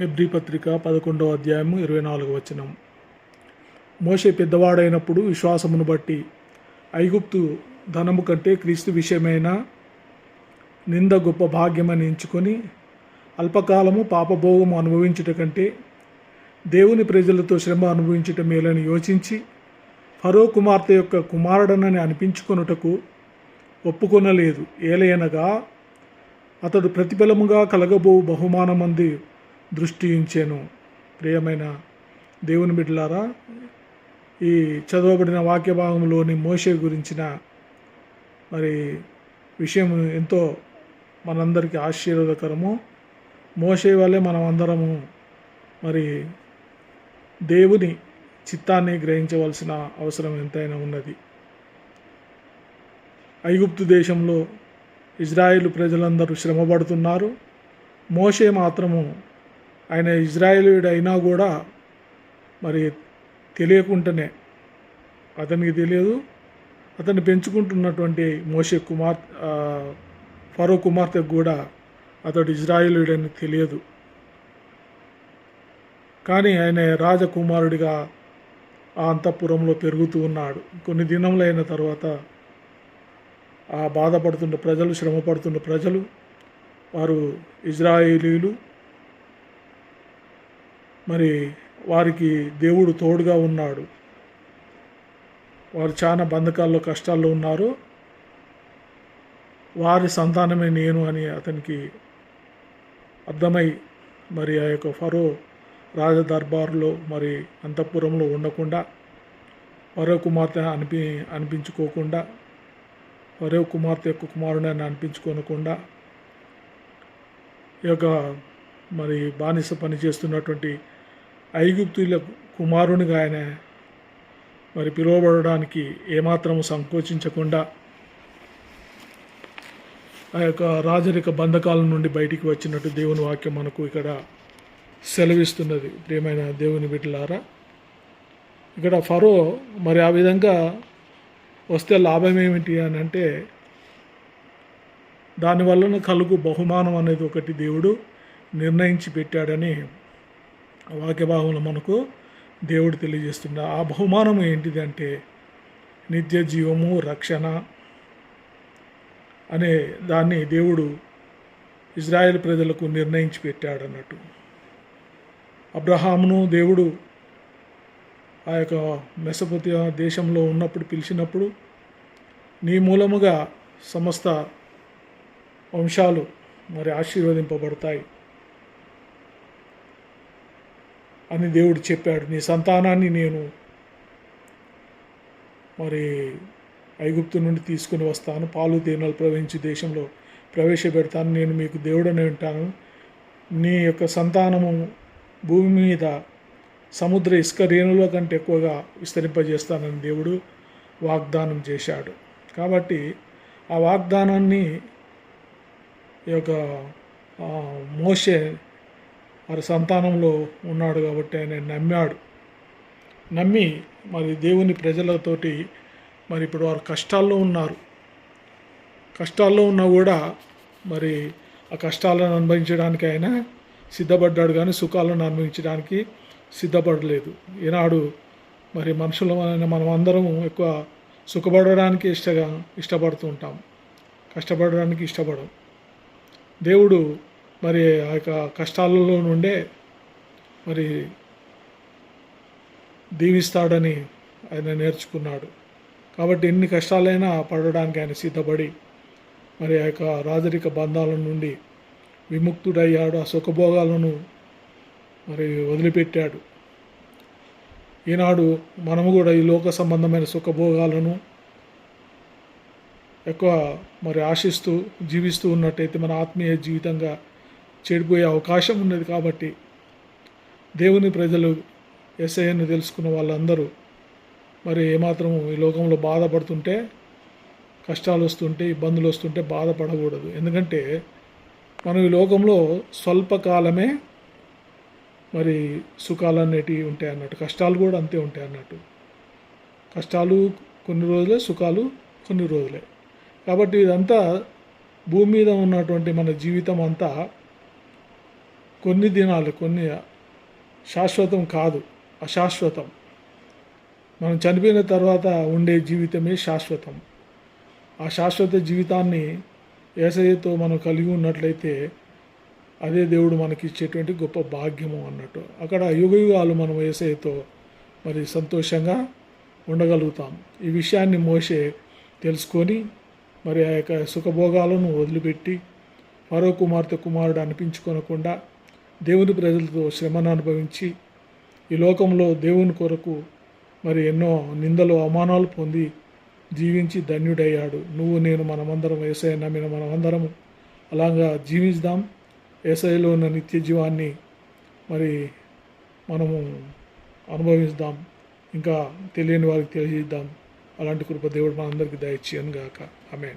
హెబ్రి పత్రిక పదకొండవ అధ్యాయము ఇరవై నాలుగు వచనం. మోషే పెద్దవాడైనప్పుడు విశ్వాసమును బట్టి ఐగుప్తు ధనము కంటే క్రీస్తు విషయమైన నింద గొప్ప భాగ్యమని ఎంచుకొని అల్పకాలము పాపభోగము అనుభవించుట కంటే దేవుని ప్రజలతో శ్రమ అనుభవించుట మేలని యోచించి ఫరో కుమార్తె యొక్క కుమారుడనని అనిపించుకొనుటకు ఒప్పుకొనలేదు. ఏలయనగా అతడు ప్రతిఫలముగా కలగబో బహుమానమంది దృష్టి ఉంచాను ప్రియమైన దేవుని బిడ్డలారా ఈ చదవబడిన వాక్య భాగంలోని మోషే గురించిన మరి విషయం ఎంతో మనందరికీ ఆశీర్వాదకరము. మోషే వల్లే మనం అందరము మరి దేవుని చిత్తాన్ని గ్రహించవలసిన అవసరం ఎంతైనా ఉన్నది. ఐగుప్తు దేశంలో ఇజ్రాయిల్ ప్రజలందరూ శ్రమపడుతున్నారు. మోషే మాత్రము ఆయన ఇజ్రాయేలీయుడు అయినా కూడా మరి తెలియకుండానే అతనికి తెలియదు. అతన్ని పెంచుకుంటున్నటువంటి మోషే కుమార్ ఫరో కుమార్తెకు కూడా అతడు ఇజ్రాయేలీయుడని తెలియదు. కానీ ఆయన రాజకుమారుడిగా ఆ అంతఃపురంలో పెరుగుతూ ఉన్నాడు. కొన్ని దినములైన తర్వాత ఆ బాధపడుతున్న ప్రజలు శ్రమపడుతున్న ప్రజలు వారు ఇజ్రాయేలీలు మరి వారికి దేవుడు తోడుగా ఉన్నాడు. వారు చాలా బంధకాల్లో కష్టాల్లో ఉన్నారు. వారి సంతానమే నేను అని అతనికి అర్థమై మరి ఆ యొక్క ఫరో రాజ దర్బారులో మరి అంతఃపురంలో ఉండకుండా ఫరో కుమార్తె అనిపి అనిపించుకోకుండా ఫరో కుమార్తె యొక్క కుమారుడని అనిపించుకోనకుండా ఈ యొక్క మరి బానిస పని చేస్తున్నటువంటి ఐగుప్తుల కుమారునిగా ఆయన మరి పిలువబడడానికి ఏమాత్రం సంకోచించకుండా ఆ యొక్క రాజరిక బంధకాల నుండి బయటికి వచ్చినట్టు దేవుని వాక్యం మనకు ఇక్కడ సెలవిస్తున్నది. ప్రియమైన దేవుని బిడ్డలారా ఇక్కడ ఫరో మరి ఆ విధంగా వస్తే లాభం ఏమిటి అని అంటే దానివలన కలుగు బహుమానం అనేది ఒకటి దేవుడు నిర్ణయించి పెట్టాడని వాక్య మనకు దేవుడు తెలియజేస్తున్నాడు ఆ బహుమానం ఏంటిది అంటే నిత్య జీవము రక్షణ అనే దాన్ని దేవుడు ఇజ్రాయెల్ ప్రజలకు నిర్ణయించి పెట్టాడు అన్నట్టు అబ్రహామును దేవుడు ఆ యొక్క మెసపతి దేశంలో ఉన్నప్పుడు పిలిచినప్పుడు నీ మూలముగా సమస్త వంశాలు మరి ఆశీర్వదింపబడతాయి. అని దేవుడు చెప్పాడు నీ సంతానాన్ని నేను మరి ఐగుప్తు నుండి తీసుకుని వస్తాను. పాలు తేనెలు ప్రవహించి దేశంలో ప్రవేశపెడతాను. నేను మీకు దేవుడనే ఉంటాను. నీ యొక్క సంతానము భూమి మీద సముద్ర ఇసుక రేణుల కంటే ఎక్కువగా విస్తరింపజేస్తానని దేవుడు వాగ్దానం చేశాడు. కాబట్టి ఆ వాగ్దానాన్ని ఈ యొక్క ఆ, మోషే వారి సంతానంలో ఉన్నాడు కాబట్టి ఆయన నమ్మాడు. నమ్మి మరి దేవుని ప్రజలతోటి మరి ఇప్పుడు వారు కష్టాల్లో ఉన్నారు. కష్టాల్లో ఉన్నా కూడా మరి ఆ కష్టాలను అనుభవించడానికి ఆయన సిద్ధపడ్డాడు కానీ సుఖాలను అనుభవించడానికి సిద్ధపడలేదు. ఈనాడు మరి మనుషులమైన మనం అందరం ఎక్కువ సుఖపడడానికి ఇష్టగా ఇష్టపడుతూ ఉంటాం. కష్టపడడానికి ఇష్టపడం దేవుడు మరి ఆ యొక్క కష్టాలలో నుండే మరి దీవిస్తాడని ఆయన నేర్చుకున్నాడు. కాబట్టి ఎన్ని కష్టాలైనా పడడానికి ఆయన సిద్ధపడి మరి ఆ యొక్క రాజరిక బంధాల నుండి విముక్తుడయ్యాడు. ఆ సుఖభోగాలను మరి వదిలిపెట్టాడు. ఈనాడు మనము కూడా ఈ లోక సంబంధమైన సుఖభోగాలను ఎక్కువ మరి ఆశిస్తూ జీవిస్తూ ఉన్నట్టయితే మన ఆత్మీయ జీవితంగా చెడిపోయే అవకాశం ఉన్నది కాబట్టి దేవుని ప్రజలు ఎస్ఐని తెలుసుకున్న వాళ్ళందరూ మరి ఏమాత్రం ఈ లోకంలో బాధపడుతుంటే కష్టాలు వస్తుంటే ఇబ్బందులు వస్తుంటే బాధపడకూడదు. ఎందుకంటే మనం ఈ లోకంలో స్వల్పకాలమే మరి సుఖాలు అనేటివి ఉంటాయి అన్నట్టు కష్టాలు కూడా అంతే ఉంటాయి అన్నట్టు. కష్టాలు కొన్ని రోజులే సుఖాలు కొన్ని రోజులే. కాబట్టి ఇదంతా భూమి మీద ఉన్నటువంటి మన జీవితం అంతా కొన్ని దినాలు కొన్ని శాశ్వతం కాదు అశాశ్వతం. మనం చనిపోయిన తర్వాత ఉండే జీవితమే శాశ్వతం. ఆ శాశ్వత జీవితాన్ని ఏసయ్యతో మనం కలిగి ఉన్నట్లయితే అదే దేవుడు మనకి ఇచ్చేటువంటి గొప్ప భాగ్యము అన్నట్టు. అక్కడ యుగయుగాలు మనం ఏసయ్యతో మరి సంతోషంగా ఉండగలుగుతాం. ఈ విషయాన్ని మోసే తెలుసుకొని మరి ఆ యొక్క సుఖభోగాలను వదిలిపెట్టి మరో కుమార్తె కుమారుడు అనిపించుకోనకుండా దేవుని ప్రజలతో శ్రమను అనుభవించి ఈ లోకంలో దేవుని కొరకు మరి ఎన్నో నిందలు అవమానాలు పొంది జీవించి ధన్యుడయ్యాడు. నువ్వు నేను మనమందరం ఏసఐ నమ్మిన మనమందరము అలాగా జీవిద్దాం ఏసఐలో ఉన్న నిత్య జీవాన్ని మరి మనము అనుభవిస్తాం ఇంకా తెలియని వారికి తెలియజేద్దాం. అలాంటి కృప దేవుడు మనందరికీ దయచేయను గాక ఆమె